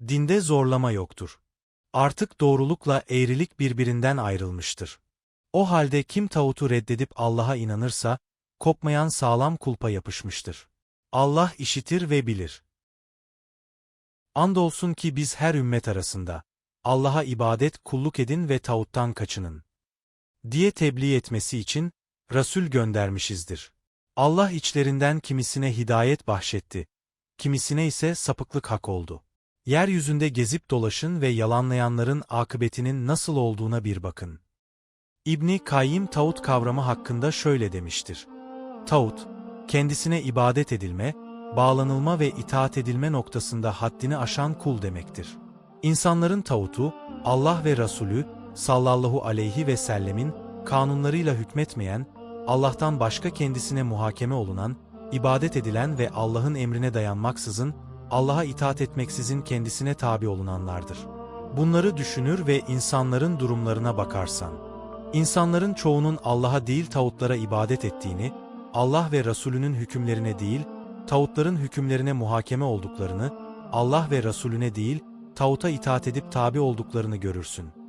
Dinde zorlama yoktur. Artık doğrulukla eğrilik birbirinden ayrılmıştır. O halde kim tağutu reddedip Allah'a inanırsa, kopmayan sağlam kulpa yapışmıştır. Allah işitir ve bilir. Andolsun ki biz her ümmet arasında, Allah'a ibadet kulluk edin ve tağuttan kaçının. diye tebliğ etmesi için, Resul göndermişizdir. Allah içlerinden kimisine hidayet bahşetti, kimisine ise sapıklık hak oldu. Yeryüzünde gezip dolaşın ve yalanlayanların akıbetinin nasıl olduğuna bir bakın. İbni Kayyim tağut kavramı hakkında şöyle demiştir. Tağut, kendisine ibadet edilme, bağlanılma ve itaat edilme noktasında haddini aşan kul demektir. İnsanların tağutu, Allah ve Resulü, sallallahu aleyhi ve sellemin, kanunlarıyla hükmetmeyen, Allah'tan başka kendisine muhakeme olunan, ibadet edilen ve Allah'ın emrine dayanmaksızın, Allah'a itaat etmeksizin kendisine tabi olunanlardır. Bunları düşünür ve insanların durumlarına bakarsan, insanların çoğunun Allah'a değil tağutlara ibadet ettiğini, Allah ve Resulünün hükümlerine değil, tağutların hükümlerine muhakeme olduklarını, Allah ve Resulüne değil, tağuta itaat edip tabi olduklarını görürsün.